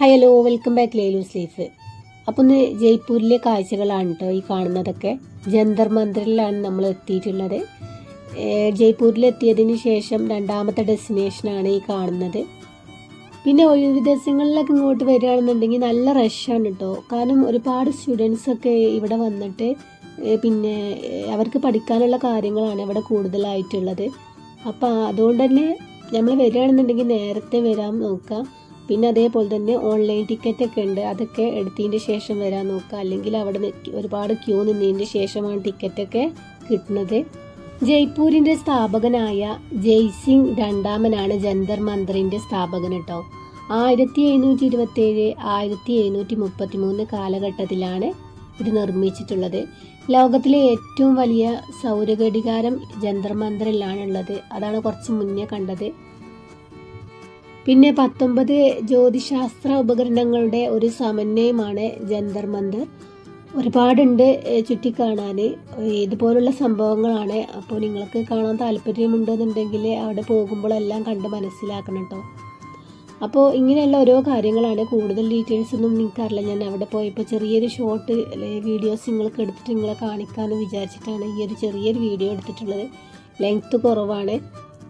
Hi hello welcome back ലേലൂസ് life അപ്പോൾ ഒന്ന് ജയ്പൂരിലെ കാഴ്ചകളാണ് കേട്ടോ ഈ കാണുന്നതൊക്കെ. ജന്തർ മന്ദിറിലാണ് നമ്മൾ എത്തിയിട്ടുള്ളത്. ജയ്പൂരിൽ എത്തിയതിന് ശേഷം രണ്ടാമത്തെ ഡെസ്റ്റിനേഷനാണ് ഈ കാണുന്നത്. പിന്നെ ഒഴിവ് ദിവസങ്ങളിലൊക്കെ ഇങ്ങോട്ട് വരികയാണെന്നുണ്ടെങ്കിൽ നല്ല റഷാണ് കേട്ടോ കാരണം ഒരുപാട് സ്റ്റുഡൻസൊക്കെ ഇവിടെ വന്നിട്ട് പിന്നെ അവർക്ക് പഠിക്കാനുള്ള കാര്യങ്ങളാണ് ഇവിടെ കൂടുതലായിട്ടുള്ളത്. അപ്പോൾ അതുകൊണ്ട് തന്നെ നമ്മൾ വരികയാണെന്നുണ്ടെങ്കിൽ നേരത്തെ വരാൻ നോക്കാം. പിന്നെ അതേപോലെ തന്നെ ഓൺലൈൻ ടിക്കറ്റ് ഒക്കെ ഉണ്ട്. അതൊക്കെ എടുത്തതിന്റെ ശേഷം വരാൻ നോക്കുക. അല്ലെങ്കിൽ അവിടെ ഒരുപാട് ക്യൂ നിന്നതിന്റെ ശേഷമാണ് ടിക്കറ്റൊക്കെ കിട്ടുന്നത്. ജയ്പൂരിന്റെ സ്ഥാപകനായ ജയ്സിംഗ് രണ്ടാമനാണ് ജന്തർ മന്ത്രിന്റെ സ്ഥാപകൻ കേട്ടോ ആയിരത്തി എഴുന്നൂറ്റി ഇരുപത്തേഴ് ആയിരത്തി എഴുന്നൂറ്റി മുപ്പത്തി മൂന്ന് കാലഘട്ടത്തിലാണ് ഇത് നിർമ്മിച്ചിട്ടുള്ളത്. ലോകത്തിലെ ഏറ്റവും വലിയ സൗരഘടികാരം ജന്തർ മന്ദിറിലാണുള്ളത് അതാണ് കുറച്ച് മുന്നേ കണ്ടത്. പിന്നെ പത്തൊമ്പത് ജ്യോതിശാസ്ത്ര ഉപകരണങ്ങളുടെ ഒരു സമന്വയമാണ് ജന്തർ മന്ദർ. ഒരുപാടുണ്ട് ചുറ്റിക്കാണാൻ ഇതുപോലുള്ള സംഭവങ്ങളാണ്? അപ്പോൾ നിങ്ങൾക്ക് കാണാൻ താല്പര്യമുണ്ടെന്നുണ്ടെങ്കിൽ അവിടെ പോകുമ്പോഴെല്ലാം കണ്ട് മനസ്സിലാക്കണം കേട്ടോ അപ്പോൾ ഇങ്ങനെയുള്ള ഓരോ കാര്യങ്ങളാണ് കൂടുതൽ ഡീറ്റെയിൽസ് ഒന്നും നിൽക്കാറില്ല ഞാൻ അവിടെ പോയപ്പോൾ ചെറിയൊരു ഷോർട്ട് വീഡിയോസ് നിങ്ങൾക്ക് എടുത്തിട്ട് നിങ്ങളെ കാണിക്കാമെന്ന് വിചാരിച്ചിട്ടാണ് ഈ ഒരു ചെറിയൊരു വീഡിയോ എടുത്തിട്ടുള്ളത്. ലെങ്ത്ത് കുറവാണ്.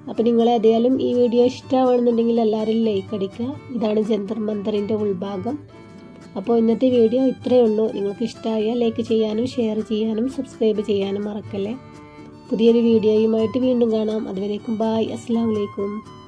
അപ്പോൾ നിങ്ങൾ ഏതായാലും ഈ വീഡിയോ ഇഷ്ടമാണെന്നുണ്ടെങ്കിൽ എല്ലാവരും ലൈക്ക് അടിക്കുക. ഇതാണ് ജന്തർ മന്ദറിന്റെ ഉൾഭാഗം. അപ്പോൾ ഇന്നത്തെ വീഡിയോ ഇത്രയേ ഉള്ളൂ. നിങ്ങൾക്ക് ഇഷ്ടമായാൽ ലൈക്ക് ചെയ്യാനും ഷെയർ ചെയ്യാനും സബ്സ്ക്രൈബ് ചെയ്യാനും മറക്കല്ലേ. പുതിയൊരു വീഡിയോയുമായിട്ട് വീണ്ടും കാണാം. അതുവരേക്കും ബായ് അസ്സാം വലൈക്കും